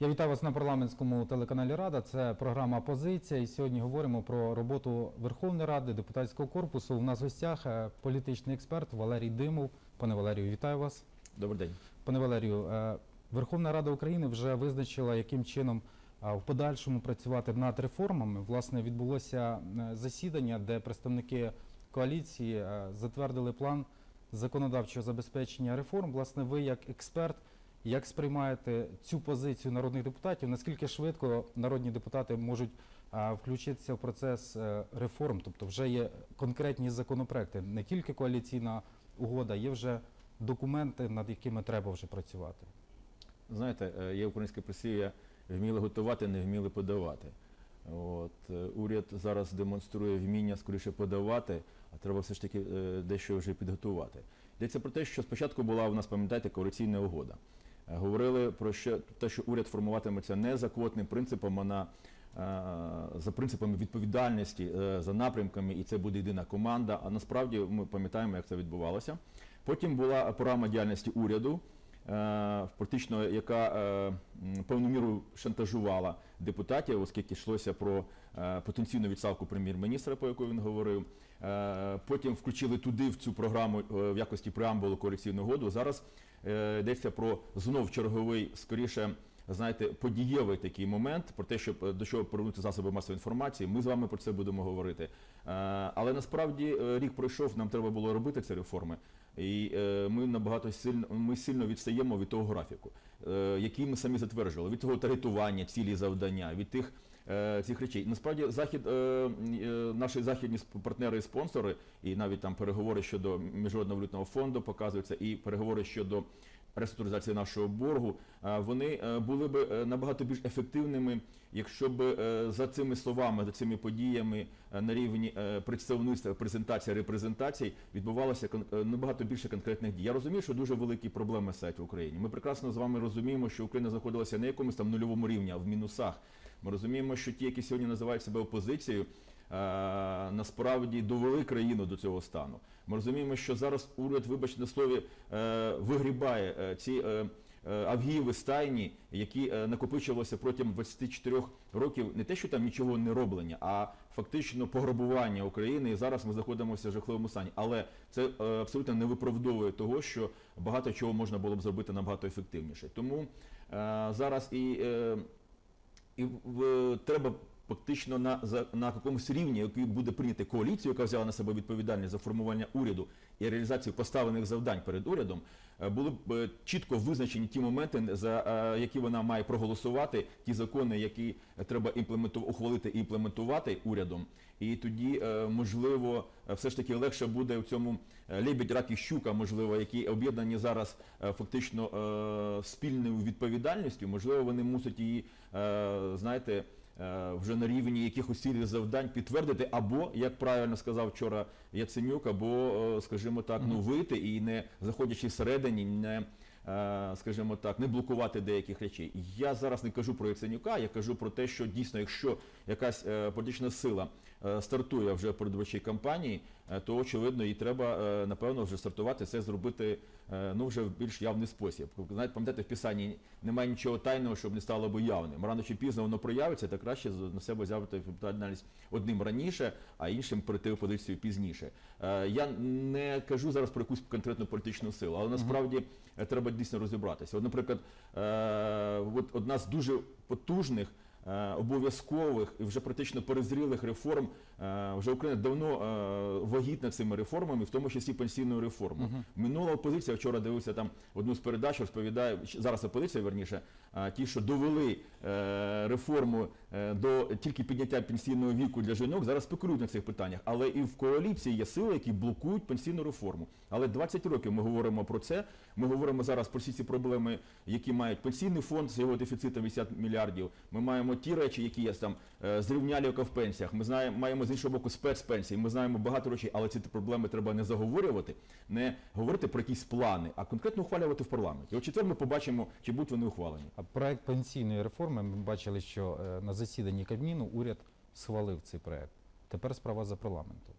Я вітаю вас на парламентському телеканалі Рада. Це програма Позиція. І сьогодні говоримо про роботу Верховної Ради, депутатського корпусу. У нас в гостях е, політичний експерт Валерій Димов. Пане Валерію, вітаю вас. Добрий день. Пане Валерію, е, Верховна Рада України вже визначила, яким чином в подальшому працювати над реформами. Власне, відбулося е, засідання, де представники коаліції затвердили план законодавчого забезпечення реформ. Власне, ви як експерт, як сприймаєте цю позицію народних депутатів? Наскільки швидко народні депутати можуть включитися в процес е, реформ? Тобто, вже є конкретні законопроекти, не тільки коаліційна угода, є вже документи, над якими треба вже працювати. Знаєте, е, є українське прислів'я вміли готувати, не вміли подавати. От, е, уряд зараз демонструє вміння скоріше подавати, а треба все ж таки дещо вже підготувати. Йдеться про те, що спочатку була у нас, пам'ятаєте, коаліційна угода. Говорили про що, те, що уряд формуватиметься не за квотним принципом, а на, е, за принципами відповідальності, е, за напрямками, і це буде єдина команда. А насправді ми пам'ятаємо, як це відбувалося. Потім була програма діяльності уряду, е, практично яка певну міру шантажувала депутатів, оскільки йшлося про потенційну відставку прем'єр-міністра, по яку він говорив. Потім включили туди в цю програму в якості преамбулу коаліційну угоду. Зараз йдеться про знов черговий, скоріше. Знаєте, подієвий такий момент про те, щоб е, до чого повернути засоби масової інформації. Ми з вами про це будемо говорити. Е, Але насправді е, рік пройшов, нам треба було робити ці реформи. І е, ми набагато сильно ми сильно відстаємо від того графіку, е, який ми самі затверджували, від того таргетування, цілі завдання, від тих е, цих речей. Насправді, захід е, е, наші західні партнери і спонсори, і навіть там переговори щодо міжнародного валютного фонду показуються, і переговори щодо реструктуризації нашого боргу, е, вони е, були б е, набагато більш ефективними, якщо б е, за цими словами, за цими подіями е, на рівні е, представництва, презентації, репрезентацій відбувалося е, набагато більше конкретних дій. Я розумію, що дуже великі проблеми стоять в Україні. Ми прекрасно з вами розуміємо, що Україна знаходилася не якомусь там нульовому рівні, а в мінусах. Ми розуміємо, що ті, які сьогодні називають себе опозицією, е, насправді довели країну до цього стану. Ми розуміємо, що зараз уряд, вибачте на слові, е, вигрібає е, ці авгієві стайні, які накопичувалися протягом 24 років, не те, що там нічого не роблення, а фактично пограбування України. І зараз ми знаходимося в жахливому стані. Але це абсолютно не виправдовує того, що багато чого можна було б зробити набагато ефективніше. Тому зараз і. І в, треба фактично на, за, на якомусь рівні, який буде прийняти коаліцію, яка взяла на себе відповідальність за формування уряду і реалізацію поставлених завдань перед урядом, е, були б е, чітко визначені ті моменти, за е, які вона має проголосувати, ті закони, які треба ухвалити і імплементувати урядом. І тоді, можливо, все ж таки легше буде в цьому лебідь, рак і щука, можливо, які об'єднані зараз фактично спільною відповідальністю, можливо, вони мусять її, знаєте, вже на рівні якихось цілі завдань підтвердити, або, як правильно сказав вчора Яценюк, або, е, скажімо так, ну вийти і не заходячи всередині, не. е, Скажімо так, не блокувати деяких речей. Я зараз не кажу про Яценюка, я кажу про те, що дійсно, якщо якась е, політична сила е, стартує вже в передвиборчій кампанії, е, то очевидно їй треба е, напевно вже стартувати це зробити е, ну вже в більш явний спосіб. Знаєте, пам'ятаєте, в писанні немає нічого тайного, щоб не стало би явним. Рано чи пізно воно проявиться, то краще на себе взяти відповідальність одним раніше, а іншим перейти в позицію пізніше. Е, Я не кажу зараз про якусь конкретну політичну силу, але насправді е, треба дійсно розібратися. От, наприклад, е, от одна з дуже потужних. Е, Обов'язкових і вже практично перезрілих реформ е, вже Україна давно е, вагітна цими реформами, в тому числі пенсійною реформою. Минула опозиція вчора дивився там одну з передач, розповідає зараз опозиція верніше, ті, що довели е, реформу е, до тільки підняття пенсійного віку для жінок, зараз спекулюють на цих питаннях. Але і в коаліції є сили, які блокують пенсійну реформу. Але 20 років ми говоримо про це. Ми говоримо зараз про всі ці проблеми, які мають пенсійний фонд з його дефіцитом 80 мільярдів. Ми маємо ті речі, які є там е, зрівнялівка в пенсіях. Ми знаємо, маємо з іншого боку спецпенсії. Ми знаємо багато речей, але ці проблеми треба не заговорювати, не говорити про якісь плани, а конкретно ухвалювати в парламенті. От четвер ми побачимо, чи будуть вони ухвалені. Проект пенсійної реформи ми бачили, що е, на засіданні Кабміну уряд схвалив цей проект. Тепер справа за парламентом.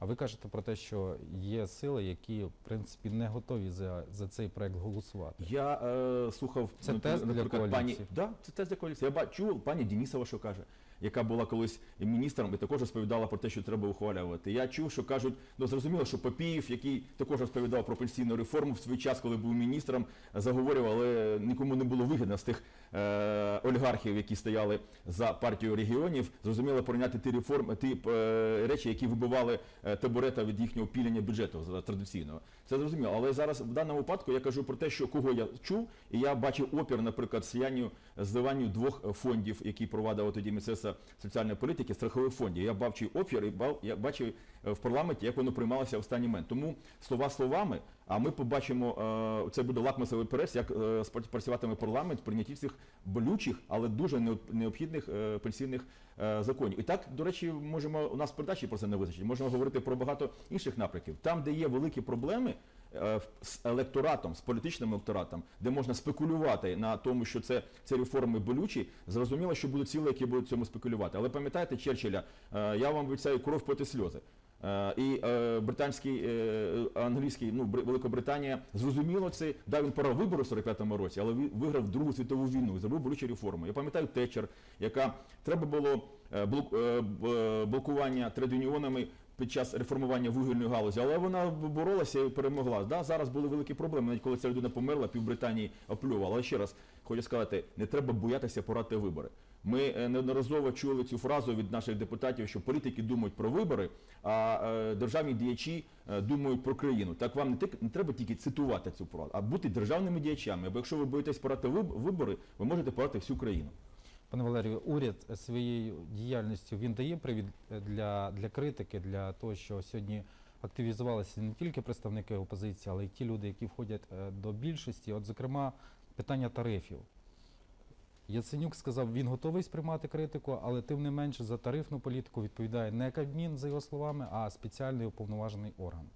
А ви кажете про те, що є сили, які в принципі не готові за, за цей проект голосувати. Я е, слухав Це напр- тест для наприклад, коаліції? пані. Да, це тест для коаліції. Я бачу пані Денісова, що каже, яка була колись міністром і також розповідала про те, що треба ухвалювати. Я чув, що кажуть, ну зрозуміло, що Попіїв, який також розповідав про пенсійну реформу в свій час, коли був міністром, заговорював, але нікому не було вигідно з тих е, олігархів, які стояли за партію регіонів, зрозуміло прийняти ті реформи, ті е, речі, які вибивали е, табурета від їхнього пілення бюджету традиційного. Це зрозуміло. Але зараз в даному випадку я кажу про те, що кого я чув, і я бачив опір, наприклад, слиянню зливанню двох е, фондів, які провадило тоді Міністерство соціальної політики, страхових фондів. Я бачив опір і я бачив е, в парламенті, як воно приймалося в останній момент. Тому слова словами. А ми побачимо, е, це буде лакмусовий перес, як е, працюватиме парламент в прийнятті цих болючих, але дуже необхідних е, пенсійних законів. І так, до речі, можемо у нас в передачі про це не визначить. Можемо говорити про багато інших напрямків. Там, де є великі проблеми. З електоратом, з політичним електоратом, де можна спекулювати на тому, що це, це реформи болючі, зрозуміло, що будуть сили, які будуть цьому спекулювати. Але пам'ятаєте Черчилля, я вам обіцяю кров проти сльози. Е, І е, британський, е, англійський, ну Великобританія зрозуміло це, дав він пора вибору в 45-му році, але ви- виграв Другу світову війну і зробив болючі реформи. Я пам'ятаю Тетчер, яка треба було блокування трейд-юніонами під час реформування вугільної галузі, але вона боролася і перемогла. Да, зараз були великі проблеми, навіть коли ця людина померла, пів Британії оплювала. Але ще раз хочу сказати, не треба боятися порати вибори. Ми е, неодноразово чули цю фразу від наших депутатів, що політики думають про вибори, а е, державні діячі е, думають про країну. Так вам не, треба тільки цитувати цю фразу, а бути державними діячами. Бо якщо ви боїтесь порати вибори, ви можете порати всю країну. Пане Валерію, уряд своєю діяльністю він дає привід для, для критики, для того, що сьогодні активізувалися не тільки представники опозиції, але й ті люди, які входять до більшості. От, зокрема, питання тарифів. Яценюк сказав, він готовий сприймати критику, але тим не менше за тарифну політику відповідає не Кабмін, за його словами, а спеціальний уповноважений орган.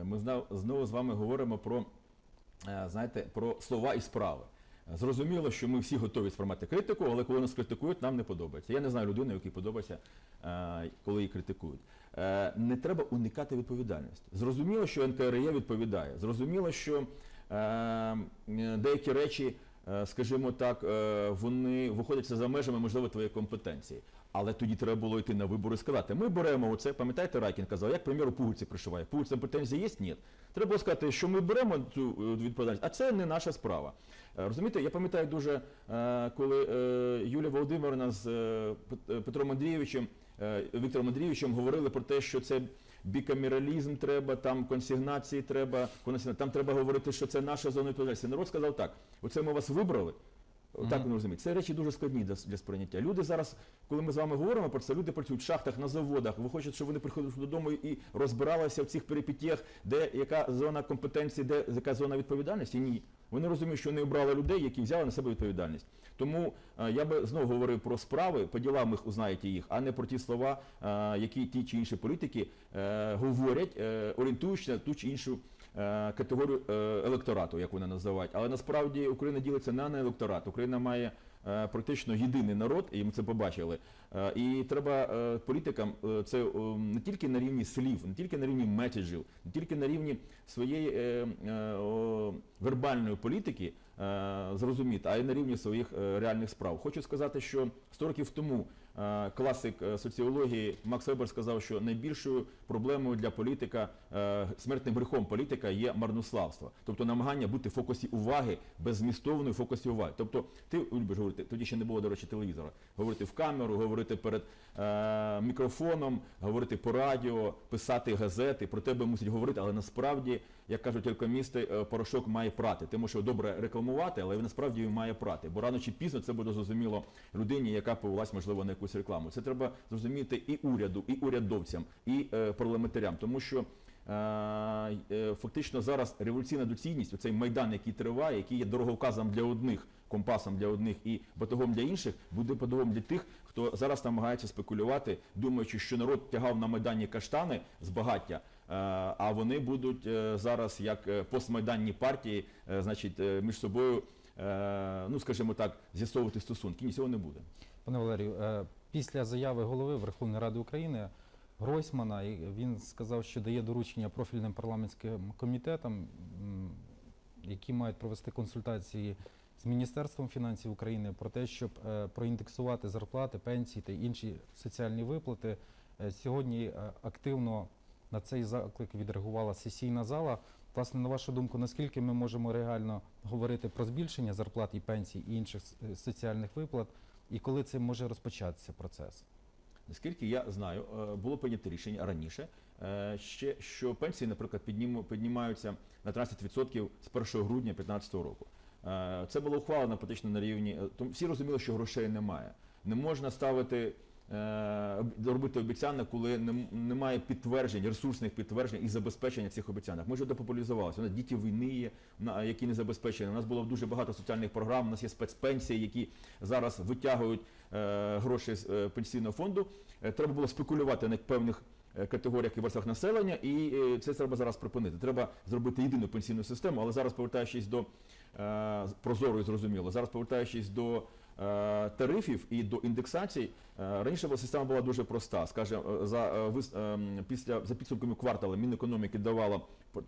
Е, Ми знову з вами говоримо про, е, знаєте, про слова і справи. Зрозуміло, що ми всі готові сприймати критику, але коли нас критикують, нам не подобається. Я не знаю людину, якій подобається, е, коли її критикують. Не треба уникати відповідальності. Зрозуміло, що НКРЄ відповідає. Зрозуміло, що деякі речі, скажімо так, е, вони виходять за межами, можливо, твоєї компетенції. Але тоді треба було йти на вибори і сказати, ми беремо оце, пам'ятаєте, Райкін казав, як прем'єру Пугульці пришиває. Пугульцям претензії є? Ні. Треба було сказати, що ми беремо цю е, відповідальність, а це не наша справа. Е, Розумієте, я пам'ятаю дуже, е, коли е, Юлія Володимирівна з е, Пет- е, Петром Андрійовичем, е, Віктором Андрійовичем говорили про те, що це бікамералізм треба, там консигнації треба, там треба говорити, що це наша зона відповідальності. Народ сказав так, оце ми вас вибрали, так Мгм. вони розуміють. Це речі дуже складні для, для сприйняття. Люди зараз, коли ми з вами говоримо про це, люди працюють в шахтах, на заводах. Ви хочете, щоб вони приходили додому і розбиралися в цих перипетіях, де яка зона компетенції, де яка зона відповідальності? Ні. Вони розуміють, що вони обрали людей, які взяли на себе відповідальність. Тому е, я би знову говорив про справи, по ділам їх узнаєте їх, а не про ті слова, е, які ті чи інші політики е, говорять, орієнтуючи на ту чи іншу категорію електорату, як вони називають. Але насправді Україна ділиться не на електорат. Україна має практично єдиний народ, і ми це побачили. Е, І треба е, політикам е, це е, не тільки на рівні слів, не тільки на рівні меседжів, не тільки на рівні своєї е, е, вербальної політики е, зрозуміти, а й на рівні своїх е, реальних справ. Хочу сказати, що 100 років тому е, класик е, соціології Макс Вебер сказав, що найбільшою проблемою для політика, е, смертним гріхом політика є марнославство, тобто намагання бути в фокусі уваги, беззмістовної фокусі уваги. Тобто ти любиш говорити, тоді ще не було, до речі, телевізора, говорити в камеру, говорити перед е, мікрофоном, говорити по радіо, писати газети, про тебе мусять говорити, але насправді, як кажуть економісти, е, порошок має прати. Ти можеш його добре рекламувати, але він насправді має прати. Бо рано чи пізно це буде зрозуміло людині, яка повелась, можливо, на якусь рекламу. Це треба зрозуміти і уряду, і урядовцям, і е, парламентарям, тому що. е, Фактично зараз революційна доцільність, цей майдан, який триває, який є дороговказом для одних, компасом для одних і батогом для інших, буде батогом для тих, хто зараз намагається спекулювати, думаючи, що народ тягав на майдані каштани з багаття, а вони будуть е, зараз як е, постмайданні партії, е, значить, е, між собою, е, ну скажімо так, з'ясовувати стосунки. Ні, цього не буде. Пане Валерію, е, після заяви голови Верховної Ради України Гройсмана. Він сказав, що дає доручення профільним парламентським комітетам, які мають провести консультації з Міністерством фінансів України про те, щоб е, проіндексувати зарплати, пенсії та інші соціальні виплати. Е, Сьогодні е, активно на цей заклик відреагувала сесійна зала. Власне, на вашу думку, наскільки ми можемо реально говорити про збільшення зарплат і пенсій і інших е, соціальних виплат, і коли це може розпочатися процес? Наскільки я знаю, е, було прийнято рішення раніше, е, ще що пенсії, наприклад, піднімаються на 13% з 1 грудня 2015 року. Це було ухвалено практично на рівні. всі розуміли, що грошей немає. Не можна ставити. Е, об- Робити обіцянок, коли немає підтверджень, ресурсних підтверджень і забезпечення цих обіцянок. Ми вже депопуляризувалися. У нас діти війни є, які не забезпечені. У нас було дуже багато соціальних програм. У нас є спецпенсії, які зараз витягують е, гроші з е, пенсійного фонду. Треба було спекулювати на певних категоріях і верствах населення, і це треба зараз припинити. Треба зробити єдину пенсійну систему, але зараз повертаючись до прозоро і зрозуміло, зараз повертаючись до тарифів і до індексацій, е, раніше система була дуже проста. Скажімо, е, за е, після за підсумками кварталу Мінекономіки давала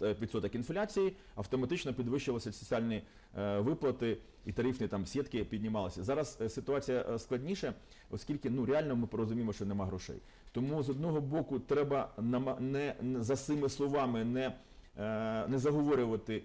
е, відсоток інфляції, автоматично підвищилися соціальні е, виплати і тарифні там сітки піднімалися. Зараз е, ситуація е, складніша, оскільки ну реально ми порозуміємо, що нема грошей. Тому з одного боку треба не, за цими словами не, е, не заговорювати,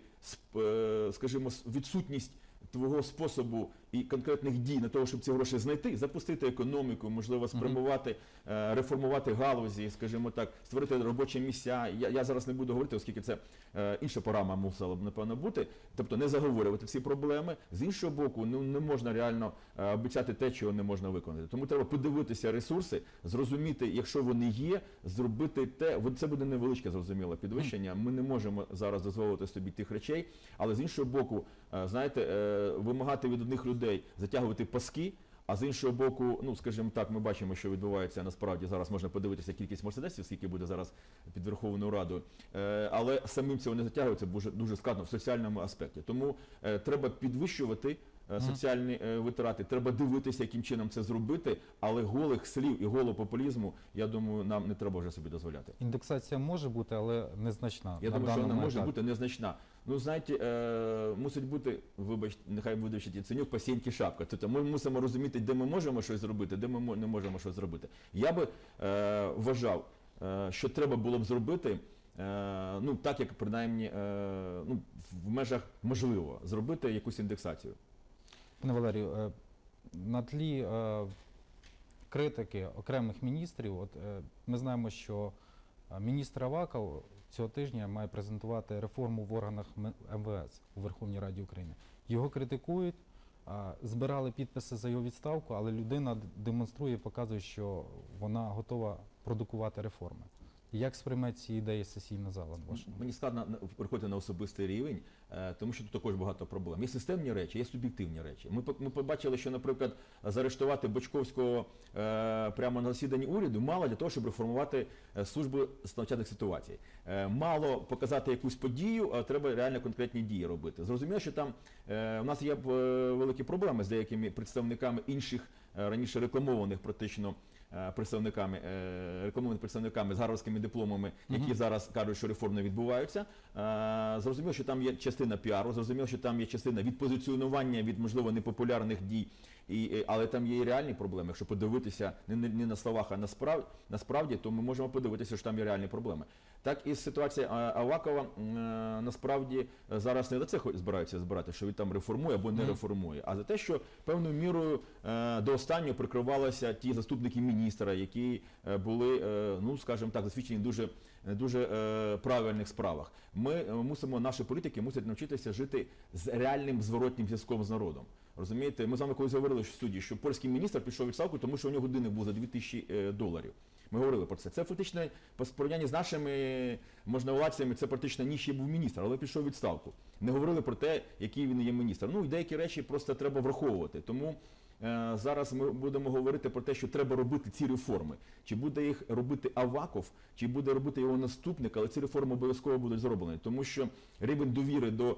е, скажімо, відсутність твого способу і конкретних дій на того, щоб ці гроші знайти, запустити економіку, можливо, спрямувати, е, реформувати галузі, скажімо так, створити робочі місця. Я, я зараз не буду говорити, оскільки це е, інша програма мусила б напевно бути. Тобто не заговорювати ці проблеми. З іншого боку, ну не можна реально е, обіцяти те, чого не можна виконати. Тому треба подивитися ресурси, зрозуміти, якщо вони є, зробити те. Це буде невеличке зрозуміло підвищення. Ми не можемо зараз дозволити собі тих речей, але з іншого боку, е, знаєте, е, вимагати від одних людей затягувати паски. А з іншого боку, ну скажімо так, ми бачимо, що відбувається насправді зараз. Можна подивитися кількість мерседесів, скільки буде зараз під Верховною Радою. Е, але самим цього не затягується дуже дуже складно в соціальному аспекті. Тому е, треба підвищувати е, соціальні витрати. Треба дивитися, яким чином це зробити. Але голих слів і голого популізму, я думаю, нам не треба вже собі дозволяти. Індексація може бути, але незначна. Я на думаю, що вона даному може етапі. бути незначна. Ну, знаєте, е, мусить бути, вибачте, нехай буде ще Яценюк, пасіньки шапка. Тобто ми мусимо розуміти, де ми можемо щось зробити, де ми не можемо щось зробити. Я би е, вважав, е, що треба було б зробити, е, ну так як принаймні е, ну, в межах можливо, зробити якусь індексацію. Пане Валерію, е, на тлі критики окремих міністрів, от ми знаємо, що міністр Аваков цього тижня має презентувати реформу в органах МВС у Верховній Раді України. Його критикують, збирали підписи за його відставку, але людина демонструє, демонструє, показує, що вона готова продукувати реформи. Як сприйме ці ідеї сесійна зала? Мені складно приходити на особистий рівень, е, тому що тут також багато проблем. Є системні речі, є суб'єктивні речі. Ми, ми побачили, що, наприклад, заарештувати Бочковського е, прямо на засіданні уряду мало для того, щоб реформувати е, службу з надзвичайних ситуацій. Мало показати якусь подію, а треба реально конкретні дії робити. Зрозуміло, що там у нас є великі проблеми з деякими представниками інших раніше рекламованих практично представниками, е, рекламованими представниками з гарвардськими дипломами, які зараз кажуть, що реформи не відбуваються. Е, Зрозуміло, що там є частина піару, зрозуміло, що там є частина відпозиціонування від можливо непопулярних дій. І, але там є і реальні проблеми. Якщо подивитися не, не, не на словах, а насправді, насправді, то ми можемо подивитися, що там є реальні проблеми. Так і ситуація Авакова е, насправді е, зараз не за це збираються збирати, що він там реформує або не реформує, а за те, що певною мірою е, до останнього прикривалися ті заступники міністра, які е, були, е, ну скажімо так, засвідчені дуже дуже е, правильних справах. Ми е, мусимо, наші політики мусять навчитися жити з реальним зворотнім зв'язком з народом. Розумієте, ми з вами колись говорили в суді, що польський міністр пішов відставку, тому що у нього годинник був за 2000 е, доларів. Ми говорили про це. Це фактично по порівнянні з нашими можновладцями, це практично ніж був міністр, але пішов відставку. Не говорили про те, який він є міністр. Ну і деякі речі просто треба враховувати. Тому зараз ми будемо говорити про те, що треба робити ці реформи. Чи буде їх робити Аваков, чи буде робити його наступник, але ці реформи обов'язково будуть зроблені, тому що рівень довіри до е,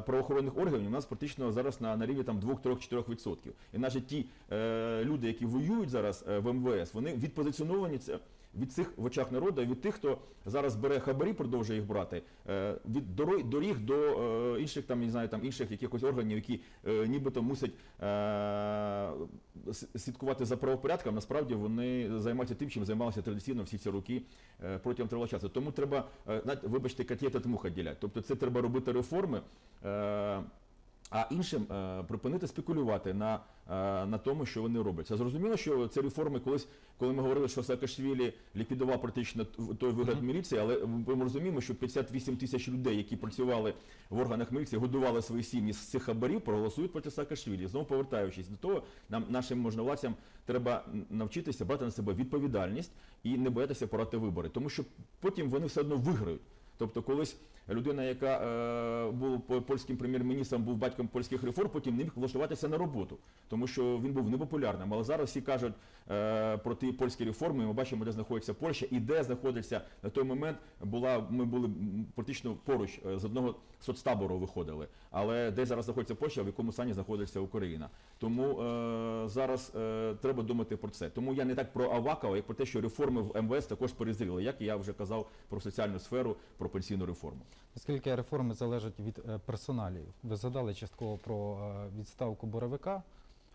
правоохоронних органів у нас практично зараз на, на рівні там 2-3-4%. І навіть ті е, люди, які воюють зараз е, в МВС, вони відпозиціоновані це. Від цих в очах народу, від тих, хто зараз бере хабарі, продовжує їх брати, е, від доріг до е, інших там, не знаю, там інших якихось органів, які е, нібито мусять слідкувати за правопорядком. Насправді вони займаються тим, чим займалися традиційно всі ці роки протягом тривалого часу. Тому треба, вибачте, котлет від муха ділять. Тобто це треба робити реформи. А іншим е, припинити спекулювати на, е, на тому, що вони роблять. Це зрозуміло, що ці реформи колись, коли ми говорили, що Саакашвілі ліквідував практично той вигляд міліції, але ми розуміємо, що 58 тисяч людей, які працювали в органах міліції, годували свої сім'ї з цих хабарів, проголосують проти Саакашвілі. Знову повертаючись до того, нам нашим можновладцям треба навчитися брати на себе відповідальність і не боятися порати вибори, тому що потім вони все одно виграють. Тобто, колись людина, яка е, був по- польським прем'єр-міністром, був батьком польських реформ, потім не міг влаштуватися на роботу, тому що він був непопулярним. Але зараз всі кажуть е, про ті польські реформи. Ми бачимо, де знаходиться Польща і де знаходиться на той момент. Була ми були практично поруч е, з одного соцтабору виходили. Але де зараз знаходиться Польща, в якому стані знаходиться Україна. Тому е, зараз е, треба думати про це. Тому я не так про Авакова, як про те, що реформи в МВС також перезріли, як я вже казав про соціальну сферу, про пенсійну реформу. Оскільки реформи залежать від е, персоналів, ви згадали частково про е, відставку Боровика.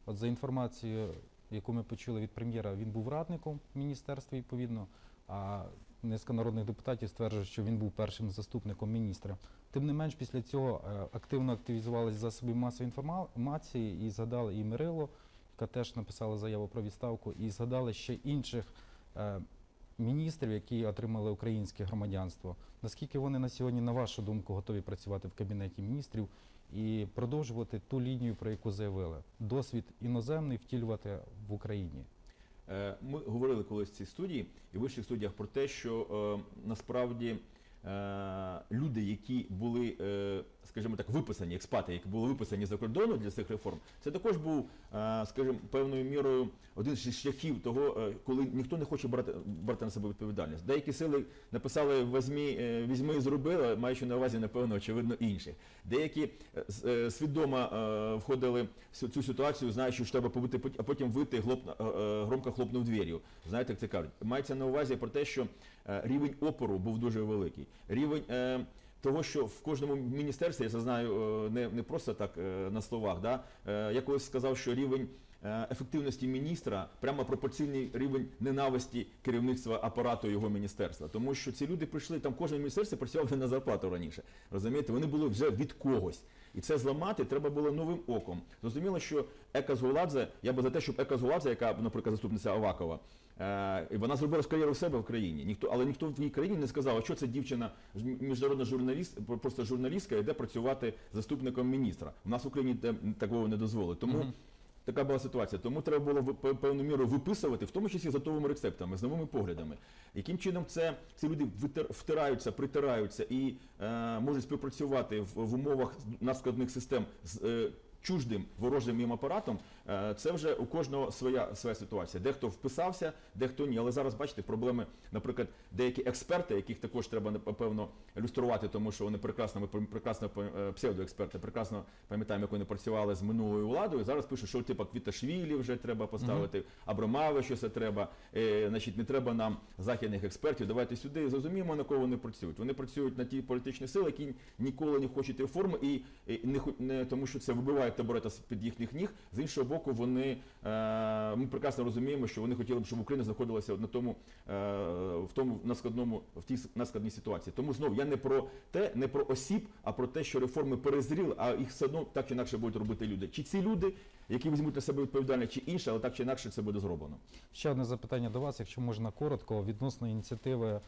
От за інформацією, яку ми почули від прем'єра, він був радником в міністерстві відповідно. А низка народних депутатів стверджує, що він був першим заступником міністра. Тим не менш, після цього е, активно активізувалися засоби масової інформації і згадали і Мирило, яка теж написала заяву про відставку, і згадали ще інших е, міністрів, які отримали українське громадянство. Наскільки вони на сьогодні, на вашу думку, готові працювати в кабінеті міністрів і продовжувати ту лінію, про яку заявили, досвід іноземний втілювати в Україні? Е, Ми говорили колись в цій студії і в вищих студіях про те, що е, насправді е, люди, які були, скажімо так, виписані, експати, які були виписані за кордону для цих реформ, це також був, е, скажімо, певною мірою один з шляхів того, е, коли ніхто не хоче брати, брати на себе відповідальність. Деякі сили написали «Возьми, е, візьми і зробили, маючи на увазі, напевно, очевидно, інших. Деякі свідомо входили в цю- ситуацію, знаючи, що треба побити, а потім вийти глоп, громко хлопнув двір'ю. Знаєте, як це кажуть. Мається на увазі про те, що рівень опору був дуже великий. Рівень того, що в кожному міністерстві, я це знаю е, не, не просто так е, на словах, да? е, я колись сказав, що рівень ефективності міністра прямо пропорційний рівень ненависті керівництва апарату його міністерства. Тому що ці люди прийшли, там кожен міністерство працював на зарплату раніше. Розумієте, вони були вже від когось. І це зламати треба було новим оком. Зрозуміло, що Ека Згуладзе, я би за те, щоб Ека Згуладзе, яка, наприклад, заступниця Авакова, і вона зробила ж кар'єру в себе в країні. Ніхто, але ніхто в її країні не сказав, а що це дівчина, міжнародна журналіст, просто журналістка, йде працювати заступником міністра. У нас в Україні такого не дозволить. Тому Мгм. Така була ситуація. Тому треба було пе- певну міру виписувати, в тому числі з готовими рецептами, з новими поглядами. Яким чином це ці люди втираються, притираються і е, можуть співпрацювати в, в умовах надскладних систем з е, чуждим ворожим їм апаратом, е, це вже у кожного своя своя ситуація. Дехто вписався, дехто ні. Але зараз бачите проблеми, наприклад, деякі експерти, яких також треба напевно люструвати, тому що вони прекрасно, ми пр- прекрасно е, псевдоексперти, прекрасно пам'ятаємо, як вони працювали з минулою владою. Зараз пишуть, що типу Квіташвілі вже треба поставити, Абрамави, що це треба. Е, значить, не треба нам західних експертів. Давайте сюди і зрозуміємо, на кого вони працюють. Вони працюють на ті політичні сили, які ніколи не хочуть реформи, і, і не, не тому, що це вибиває табурета з під їхніх ніг. З іншого боку, вони е, ми прекрасно розуміємо, що вони хотіли б, щоб Україна знаходилася на тому е, в тому наскладному в тій наскладній ситуації. Тому знову я не про те, не про осіб, а про те, що реформи перезріли, а їх все одно так чи інакше будуть робити люди. Чи ці люди, які візьмуть на себе відповідальність, чи інше, але так чи інакше це буде зроблено. Ще одне запитання до вас, якщо можна коротко, відносно ініціативи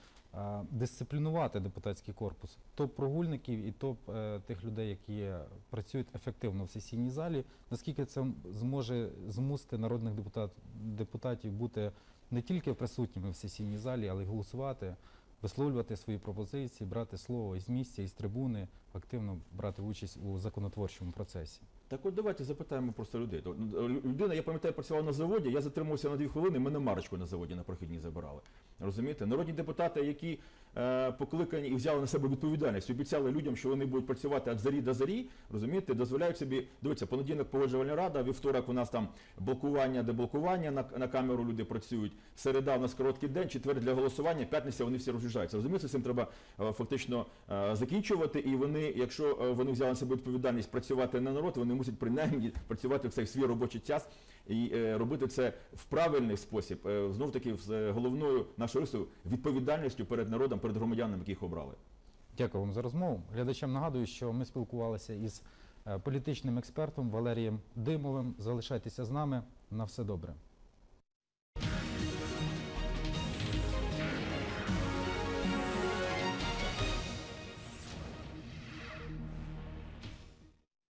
дисциплінувати депутатський корпус, топ прогульників і топ е, тих людей, які працюють ефективно в сесійній залі. Наскільки це зможе змусити народних депутат, депутатів бути не тільки присутніми в сесійній залі, але й голосувати, висловлювати свої пропозиції, брати слово із місця, із трибуни, активно брати участь у законотворчому процесі? Так от давайте запитаємо просто людей. Е, Людина, я пам'ятаю, працювала на заводі, я затримався на дві хвилини, мене марочку на заводі на прохідні забирали. Розумієте? Народні депутати, які покликані і взяли на себе відповідальність, обіцяли людям, що вони будуть працювати від зарі до зарі, розумієте, дозволяють собі, дивіться, понеділок погоджувальна рада, вівторок у нас там блокування, деблокування, на, на камеру люди працюють, середа у нас короткий день, четвер для голосування, п'ятниця вони всі роз'їжджаються. Розумієте, цим треба е, фактично е, закінчувати, і вони, якщо е, вони взяли на себе відповідальність працювати на народ, вони мусять принаймні працювати в цей свій робочий час і е, робити це в правильний спосіб, е, знов таки з головною нашою рисою відповідальністю перед народом, перед громадянами, яких обрали. Дякую вам за розмову. Глядачам нагадую, що ми спілкувалися із е, політичним експертом Валерієм Димовим. Залишайтеся з нами. На все добре.